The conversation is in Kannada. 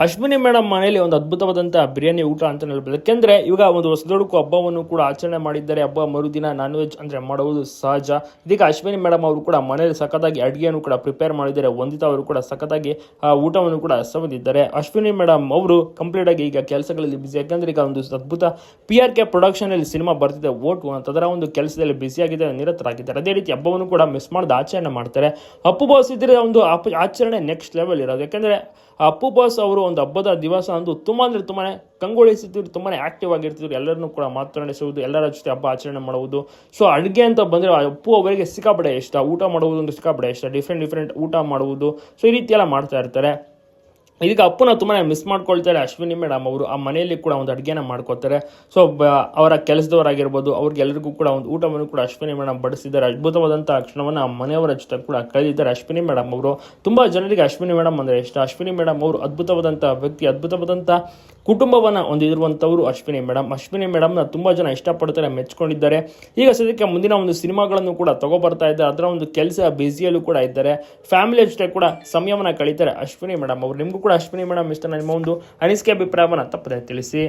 ಅಶ್ವಿನಿ ಮೇಡಮ್ ಮನೆಯಲ್ಲಿ ಒಂದು ಅದ್ಭುತವಾದಂಥ ಬಿರಿಯಾನಿ ಊಟ ಅಂತ ಹೇಳ್ಬೋದು. ಯಾಕೆಂದ್ರೆ ಇವಾಗ ಒಂದು ಹೊಸದೊಡಕು ಹಬ್ಬವನ್ನು ಕೂಡ ಆಚರಣೆ ಮಾಡಿದ್ದಾರೆ. ಹಬ್ಬ ಮರುದಿನ ನಾನ್ ವೆಜ್ ಅಂದ್ರೆ ಮಾಡುವುದು ಸಹಜ. ಇದೀಗ ಅಶ್ವಿನಿ ಮೇಡಮ್ ಅವರು ಕೂಡ ಮನೆಯಲ್ಲಿ ಸಖತ್ತಾಗಿ ಅಡುಗೆಯನ್ನು ಕೂಡ ಪ್ರಿಪೇರ್ ಮಾಡಿದ್ದಾರೆ. ವಂದಿತಾ ಅವರು ಕೂಡ ಸಖತ್ತಾಗಿ, ಆ, ಊಟವನ್ನು ಕೂಡ ಸವಿದಿದ್ದಾರೆ. ಅಶ್ವಿನಿ ಮೇಡಮ್ ಅವರು ಕಂಪ್ಲೀಟ್ ಆಗಿ ಈಗ ಕೆಲಸಗಳಲ್ಲಿ ಬಿಸಿ ಯಾಕೆಂದ್ರೆ ಈಗ ಒಂದು ಅದ್ಭುತ ಪಿ ಆರ್ ಕೆ ಪ್ರೊಡಕ್ಷನ್ ಅಲ್ಲಿ ಸಿನಿಮಾ ಬರ್ತಿದೆ. ಓಟು ಅಂತ ಅದರ ಒಂದು ಕೆಲಸದಲ್ಲಿ ಬಿಸಿಯಾಗಿದ್ದಾರೆ ನಿರತರಾಗಿದ್ದಾರೆ. ಅದೇ ರೀತಿ ಹಬ್ಬವನ್ನು ಕೂಡ ಮಿಸ್ ಮಾಡಿದ ಆಚರಣೆ ಮಾಡ್ತಾರೆ. ಅಪ್ಪು ಬಾಸ್ ಇದ್ರೆ ಒಂದು ಆಚರಣೆ ನೆಕ್ಸ್ಟ್ ಲೆವೆಲ್ ಇರೋದು. ಯಾಕೆಂದರೆ ಅಪ್ಪು ಬಾಸ್ ಅವರು ಒಂದು ಹಬ್ಬದ ದಿವಸ ಅಂದು ತುಂಬ ಅಂದರೆ ತುಂಬಾ ಕಂಗೊಳಿಸುತ್ತಿದ್ರು ತುಂಬಾ ಆಕ್ಟಿವ್ ಆಗಿರ್ತಿದ್ರು. ಎಲ್ಲರನ್ನೂ ಕೂಡ ಮಾತನಾಡಿಸುವುದು, ಎಲ್ಲರ ಜೊತೆ ಹಬ್ಬ ಆಚರಣೆ ಮಾಡುವುದು. ಸೊ ಅಡುಗೆ ಅಂತ ಬಂದರೆ ಅಪ್ಪು ಅವರಿಗೆ ಸಿಕ್ಕಾಪಡೆ ಇಷ್ಟ. ಊಟ ಮಾಡುವುದು ಒಂದು ಸಿಕ್ಕಾಪಡೆ ಇಷ್ಟ. ಡಿಫ್ರೆಂಟ್ ಡಿಫ್ರೆಂಟ್ ಊಟ ಮಾಡುವುದು. ಸೊ ಈ ರೀತಿಯೆಲ್ಲ ಮಾಡ್ತಾ ಇರ್ತಾರೆ. ಇದೀಗ ಅಪ್ಪನ ತುಂಬಾ ಮಿಸ್ ಮಾಡ್ಕೊಳ್ತಾರೆ ಅಶ್ವಿನಿ ಮೇಡಮ್ ಅವರು ಆ ಮನೆಯಲ್ಲಿ ಕೂಡ ಒಂದು ಅಡುಗೆನ ಮಾಡ್ಕೋತಾರೆ ಸೊ ಅವರ ಕೆಲಸದವರಾಗಿರ್ಬೋದು ಅವ್ರಿಗೆಲ್ಲರಿಗೂ ಕೂಡ ಒಂದು ಊಟವನ್ನು ಕೂಡ ಅಶ್ವಿನಿ ಮೇಡಮ್ ಬಡಿಸಿದ್ದಾರೆ. ಅದ್ಭುತವಾದಂಥ ಕ್ಷಣವನ್ನು ಆ ಮನೆಯವರ ಜೊತೆ ಕೂಡ ಕಳೆದಿದ್ದಾರೆ ಅಶ್ವಿನಿ ಮೇಡಮ್ ಅವರು. ತುಂಬ ಜನರಿಗೆ ಅಶ್ವಿನಿ ಮೇಡಮ್ ಅಂದರೆ ಇಷ್ಟ. ಅಶ್ವಿನಿ ಮೇಡಮ್ ಅವರು ಅದ್ಭುತವಾದಂಥ ವ್ಯಕ್ತಿ ಅದ್ಭುತವಾದಂಥ ಕುಟುಂಬವನ್ನು ಹೊಂದಿರುವಂಥವರು ಅಶ್ವಿನಿ ಮೇಡಮ್ ಅಶ್ವಿನಿ ಮೇಡಮ್ನ ತುಂಬ ಜನ ಇಷ್ಟಪಡ್ತಾರೆ, ಮೆಚ್ಕೊಂಡಿದ್ದಾರೆ. ಈಗ ಸದ್ಯಕ್ಕೆ ಮುಂದಿನ ಒಂದು ಸಿನಿಮಾಗಳನ್ನು ಕೂಡ ತಗೋಬರ್ತಾ ಇದ್ದಾರೆ. ಅದರ ಒಂದು ಕೆಲಸ ಬ್ಯುಸಿಯಲ್ಲೂ ಕೂಡ ಇದ್ದಾರೆ. ಫ್ಯಾಮಿಲಿ ಜೊತೆ ಕೂಡ ಸಮಯವನ್ನು ಕಳೀತಾರೆ ಅಶ್ವಿನಿ ಮೇಡಮ್ ಅವರು ನಿಮಗೂ ಕೂಡ ಅಶ್ವಿನಿ ಮೇಡಮ್ ಇಷ್ಟ. ನಿಮ್ಮ ಒಂದು ಅನಿಸಿಕೆ ಅಭಿಪ್ರಾಯವನ್ನು ತಪ್ಪದೆ ತಿಳಿಸಿ.